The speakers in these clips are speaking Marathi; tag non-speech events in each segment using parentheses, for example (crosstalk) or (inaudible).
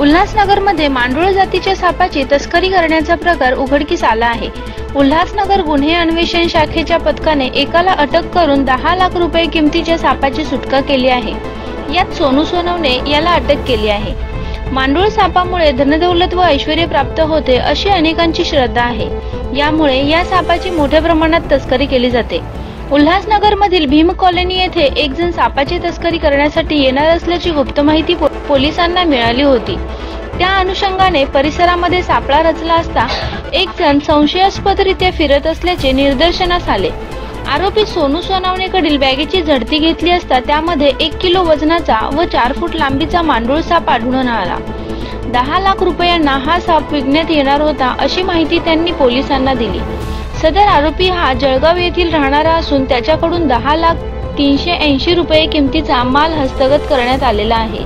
उल्हासनगरमध्ये मांडूळ जातीच्या सापाची तस्करी करण्याचा प्रकार उघडकीस आला आहे. उल्हासनगर गुन्हे अन्वेषण शाखेच्या पथकाने एकाला अटक करून दहा लाख रुपये किमतीच्या सापाची सुटका केली आहे. यात सोनू सोनवणे याला अटक केली आहे. मांडूळ सापामुळे धनदौलत व ऐश्वर प्राप्त होते अशी अनेकांची श्रद्धा आहे. यामुळे या सापाची मोठ्या प्रमाणात तस्करी केली जाते. उल्हासनगरमधील भीम कॉलनी येथे एक जण सापाची तस्करी करण्यासाठी येणार असल्याची गुप्त माहिती पो- पोलिसांना मिळाली होती. त्या अनुषंगाने परिसरामध्ये सापळा रचला असता एक जण संशयास्पदरित्या फिरत असल्याचे निदर्शनास आले. आरोपी सोनू सोनावणेकडील बॅगेची झडती घेतली असता त्यामध्ये एक किलो वजनाचा व चार फूट लांबीचा मांडूळ साप आढळून आला. दहा लाख रुपयांना हा साप विकण्यात येणार होता अशी माहिती त्यांनी पोलिसांना दिली. सदर आरोपी हा जळगाव येथील राहणारा असून त्याच्याकडून दहा लाख तीनशे ऐंशी रुपये किमतीचा माल हस्तगत करण्यात आलेला आहे.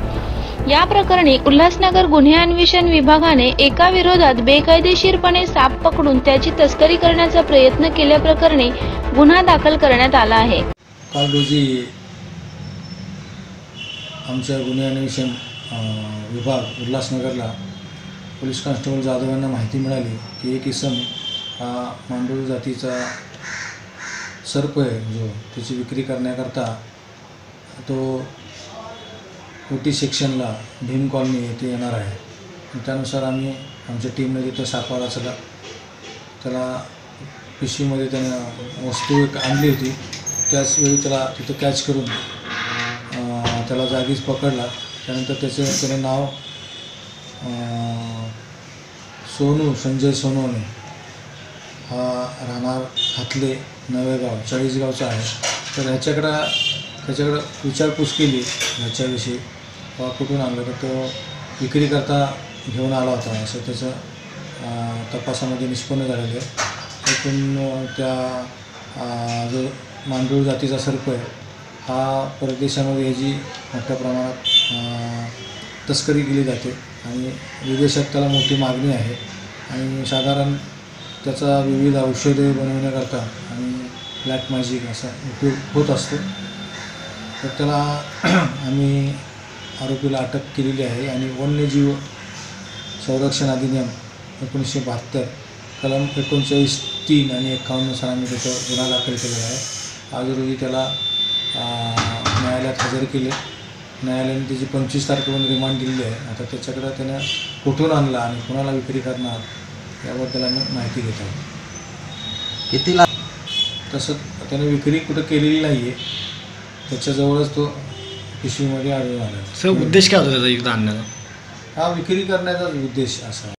या प्रकरणी उल्हासनगर गुन्हे अन्वेषण विभागाने एका विरोधात बेकायदेशीरपणे साप पकडून त्याची तस्करी करण्याचा प्रयत्न केल्याप्रकरणी गुन्हा दाखल करण्यात आला आहे. काल रोजी आमच्या गुन्हे अन्वेषण विभाग उल्हासनगरला पोलीस कॉन्स्टेबल जाधव यांना माहिती मिळाली की एक इसम हा मांडूळ जातीचा सर्प आहे जो त्याची विक्री करण्याकरता तो ओटी सेक्शनला भीम कॉलनी येथे येणार आहे. त्यानुसार आम्ही आमच्या टीमने तिथं सापळा रचला त्याला पिशवीमध्ये त्यानं वस्तू एक आणली होती. त्याचवेळी त्याला तिथं कॅच करून त्याला जागीच पकडला. त्यानंतर त्याचे त्याने नाव सोनू संजय सोनवणे. राहणार हातले नवेगाव चाळीसगावचा आहे. तर ह्याच्याकडं त्याच्याकडं विचारपूस केली ह्याच्याविषयी. किंवा कुठून आणलं? तर तो विक्रीकरता घेऊन आला होता. असं त्याचं तपासामध्ये निष्पन्न झालेलं आहे. एकूण त्या जो मांडूळ जातीचा सर्प आहे हा परदेशामध्ये ह्याची मोठ्या प्रमाणात तस्करी केली जाते. आणि विदेशात त्याला मोठी मागणी आहे. आणि साधारण त्याचा विविध औषधे बनवण्याकरता आणि ब्लॅक मॅजिक असा उपयोग होत असतो. तर त्याला (clears throat) आम्ही आरोपीला अटक केलेली आहे आणि वन्यजीव संरक्षण अधिनियम एकोणीसशे बहात्तर कलम एकोणचाळीस तीन आणि एकावन्ननुसार आम्ही त्याच्यावर गुन्हा दाखल केलेला आहे. आज रोजी त्याला न्यायालयात हजर केले. न्यायालयाने त्याची पंचवीस तारखेपर्यंत रिमांड दिलेली आहे. आता त्याच्याकडं त्यानं कुठून आणला आणि कोणाला विक्री करणार? याबद्दल आम्ही माहिती घेत आहोत. किती लाख तसं त्याने विक्री कुठं केलेली नाही आहे त्याच्याजवळच तो पिशवीमध्ये आढळून आला. सर उद्देश काय होता त्याचा इकडं आणण्याचा? हा विक्री करण्याचाच उद्देश असा.